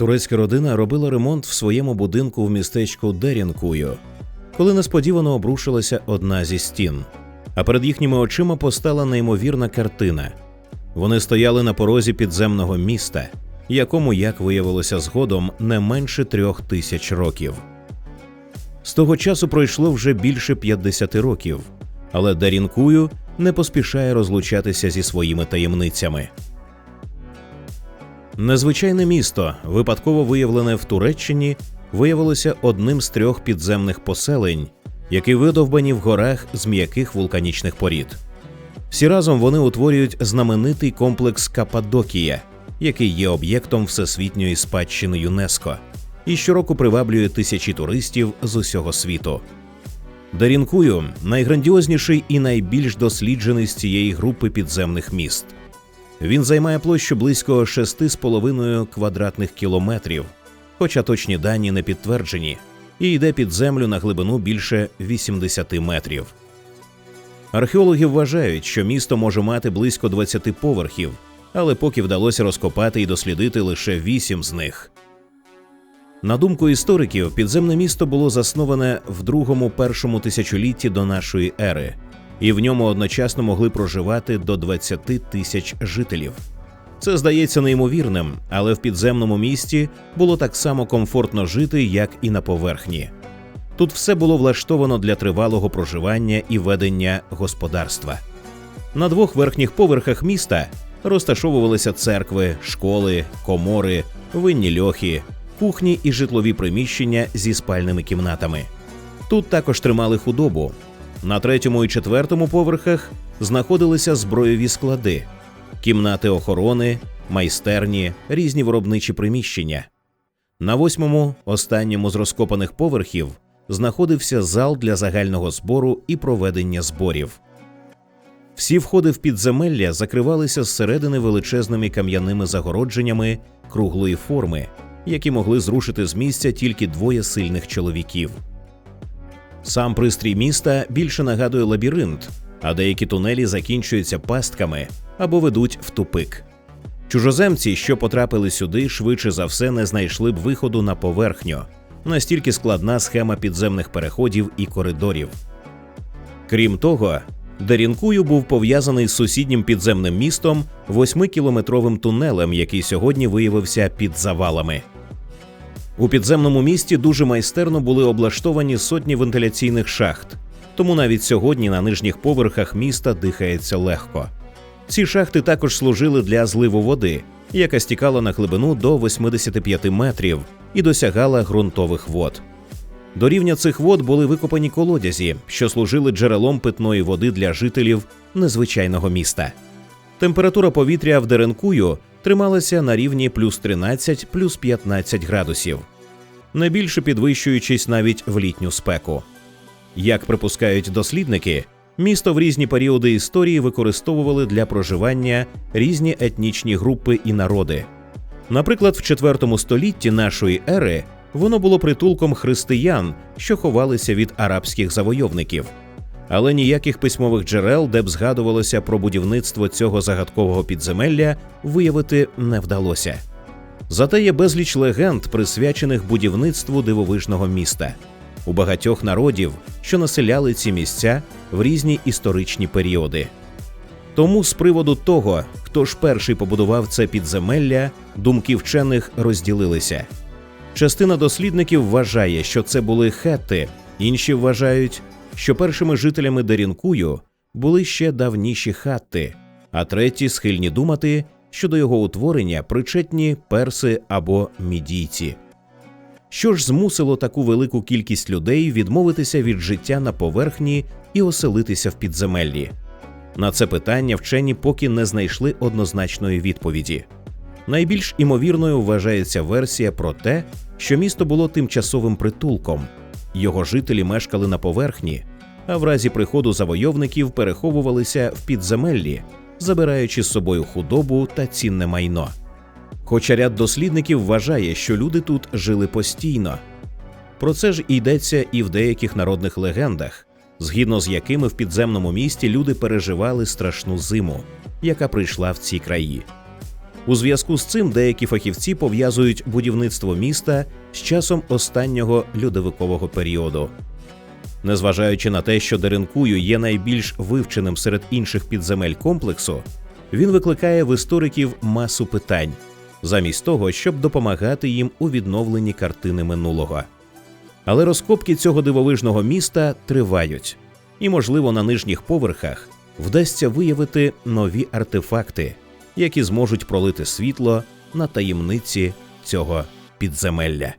Турецька родина робила ремонт в своєму будинку в містечку Дерінкую, коли несподівано обрушилася одна зі стін. А перед їхніми очима постала неймовірна картина. Вони стояли на порозі підземного міста, якому, як виявилося згодом, не менше трьох тисяч років. З того часу пройшло вже більше 50 років, але Дарінкую не поспішає розлучатися зі своїми таємницями. Незвичайне місто, випадково виявлене в Туреччині, виявилося одним з трьох підземних поселень, які видовбані в горах з м'яких вулканічних порід. Всі разом вони утворюють знаменитий комплекс Каппадокія, який є об'єктом всесвітньої спадщини ЮНЕСКО і щороку приваблює тисячі туристів з усього світу. Дарінкую найграндіозніший і найбільш досліджений з цієї групи підземних міст. Він займає площу близько 6,5 квадратних кілометрів, хоча точні дані не підтверджені, і йде під землю на глибину більше 80 метрів. Археологи вважають, що місто може мати близько 20 поверхів, але поки вдалося розкопати і дослідити лише 8 з них. На думку істориків, підземне місто було засноване в другому першому тисячолітті до нашої ери, і в ньому одночасно могли проживати до 20 тисяч жителів. Це здається неймовірним, але в підземному місті було так само комфортно жити, як і на поверхні. Тут все було влаштовано для тривалого проживання і ведення господарства. На двох верхніх поверхах міста розташовувалися церкви, школи, комори, винні льохи, кухні і житлові приміщення зі спальними кімнатами. Тут також тримали худобу. На третьому і четвертому поверхах знаходилися збройові склади, кімнати охорони, майстерні, різні виробничі приміщення. На восьмому, останньому з розкопаних поверхів, знаходився зал для загального збору і проведення зборів. Всі входи в підземелля закривалися зсередини величезними кам'яними загородженнями круглої форми, які могли зрушити з місця тільки двоє сильних чоловіків. Сам пристрій міста більше нагадує лабіринт, а деякі тунелі закінчуються пастками або ведуть в тупик. Чужоземці, що потрапили сюди, швидше за все не знайшли б виходу на поверхню. Настільки складна схема підземних переходів і коридорів. Крім того, Дарінкую був пов'язаний з сусіднім підземним містом восьмикілометровим тунелем, який сьогодні виявився під завалами. У підземному місті дуже майстерно були облаштовані сотні вентиляційних шахт, тому навіть сьогодні на нижніх поверхах міста дихається легко. Ці шахти також служили для зливу води, яка стікала на глибину до 85 метрів і досягала ґрунтових вод. До рівня цих вод були викопані колодязі, що служили джерелом питної води для жителів незвичайного міста. Температура повітря в Деренкую трималася на рівні плюс 13 плюс 15 градусів, не більше підвищуючись навіть в літню спеку. Як припускають дослідники, місто в різні періоди історії використовували для проживання різні етнічні групи і народи. Наприклад, в IV столітті нашої ери воно було притулком християн, що ховалися від арабських завойовників. Але ніяких письмових джерел, де б згадувалося про будівництво цього загадкового підземелля, виявити не вдалося. Зате є безліч легенд, присвячених будівництву дивовижного міста у багатьох народів, що населяли ці місця в різні історичні періоди. Тому з приводу того, хто ж перший побудував це підземелля, думки вчених розділилися. Частина дослідників вважає, що це були хетти, інші вважають, що першими жителями Дерінкую були ще давніші хатти, а треті схильні думати, що до його утворення причетні перси або мідійці. Що ж змусило таку велику кількість людей відмовитися від життя на поверхні і оселитися в підземеллі? На це питання вчені поки не знайшли однозначної відповіді. Найбільш імовірною вважається версія про те, що місто було тимчасовим притулком, його жителі мешкали на поверхні, а в разі приходу завойовників переховувалися в підземеллі, забираючи з собою худобу та цінне майно. Хоча ряд дослідників вважає, що люди тут жили постійно. Про це ж йдеться і в деяких народних легендах, згідно з якими в підземному місті люди переживали страшну зиму, яка прийшла в ці краї. У зв'язку з цим деякі фахівці пов'язують будівництво міста з часом останнього льодовикового періоду. Незважаючи на те, що Деренкую є найбільш вивченим серед інших підземель комплексу, він викликає в істориків масу питань, замість того, щоб допомагати їм у відновленні картини минулого. Але розкопки цього дивовижного міста тривають, і, можливо, на нижніх поверхах вдасться виявити нові артефакти, які зможуть пролити світло на таємниці цього підземелля.